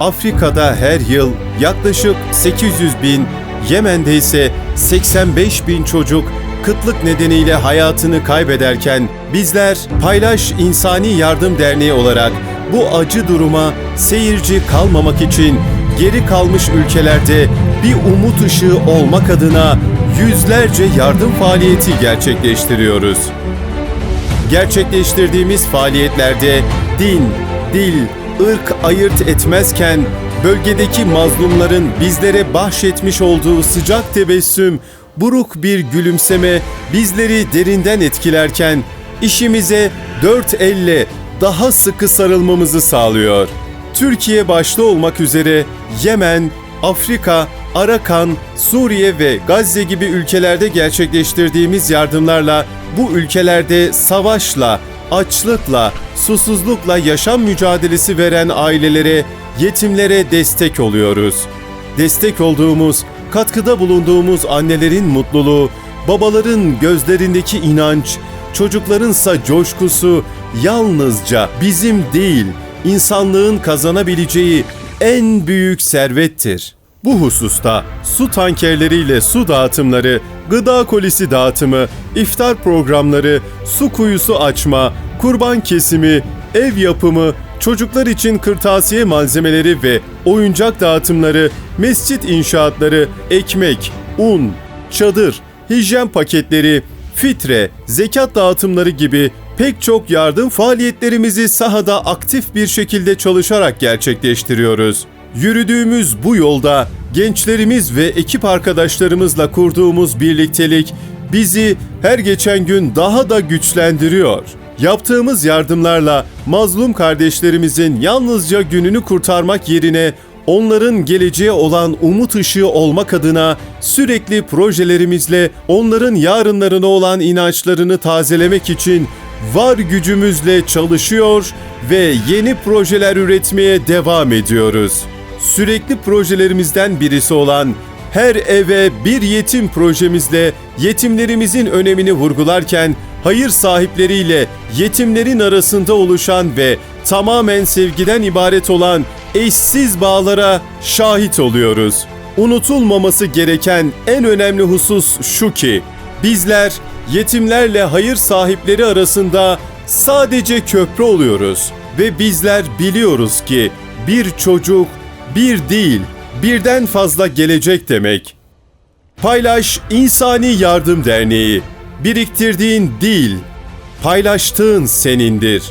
Afrika'da her yıl yaklaşık 800 bin, Yemen'de ise 85 bin çocuk kıtlık nedeniyle hayatını kaybederken bizler Paylaş İnsani Yardım Derneği olarak bu acı duruma seyirci kalmamak için geri kalmış ülkelerde bir umut ışığı olmak adına yüzlerce yardım faaliyeti gerçekleştiriyoruz. Gerçekleştirdiğimiz faaliyetlerde din, dil, ırk ayırt etmezken bölgedeki mazlumların bizlere bahşetmiş olduğu sıcak tebessüm, buruk bir gülümseme bizleri derinden etkilerken işimize dört elle daha sıkı sarılmamızı sağlıyor. Türkiye başta olmak üzere Yemen, Afrika, Arakan, Suriye ve Gazze gibi ülkelerde gerçekleştirdiğimiz yardımlarla bu ülkelerde savaşla, açlıkla, susuzlukla yaşam mücadelesi veren ailelere, yetimlere destek oluyoruz. Destek olduğumuz, katkıda bulunduğumuz annelerin mutluluğu, babaların gözlerindeki inanç, çocuklarınsa coşkusu yalnızca bizim değil, insanlığın kazanabileceği en büyük servettir. Bu hususta su tankerleriyle su dağıtımları, gıda kolisi dağıtımı, iftar programları, su kuyusu açma, kurban kesimi, ev yapımı, çocuklar için kırtasiye malzemeleri ve oyuncak dağıtımları, mescit inşaatları, ekmek, un, çadır, hijyen paketleri, fitre, zekat dağıtımları gibi pek çok yardım faaliyetlerimizi sahada aktif bir şekilde çalışarak gerçekleştiriyoruz. Yürüdüğümüz bu yolda gençlerimiz ve ekip arkadaşlarımızla kurduğumuz birliktelik bizi her geçen gün daha da güçlendiriyor. Yaptığımız yardımlarla mazlum kardeşlerimizin yalnızca gününü kurtarmak yerine onların geleceğe olan umut ışığı olmak adına sürekli projelerimizle onların yarınlarına olan inançlarını tazelemek için var gücümüzle çalışıyor ve yeni projeler üretmeye devam ediyoruz. Sürekli projelerimizden birisi olan her eve bir yetim projemizle yetimlerimizin önemini vurgularken hayır sahipleriyle yetimlerin arasında oluşan ve tamamen sevgiden ibaret olan eşsiz bağlara şahit oluyoruz. Unutulmaması gereken en önemli husus şu ki bizler yetimlerle hayır sahipleri arasında sadece köprü oluyoruz ve bizler biliyoruz ki bir çocuk bir değil birden fazla gelecek demek. Paylaş İnsani Yardım Derneği. Biriktirdiğin değil, paylaştığın senindir.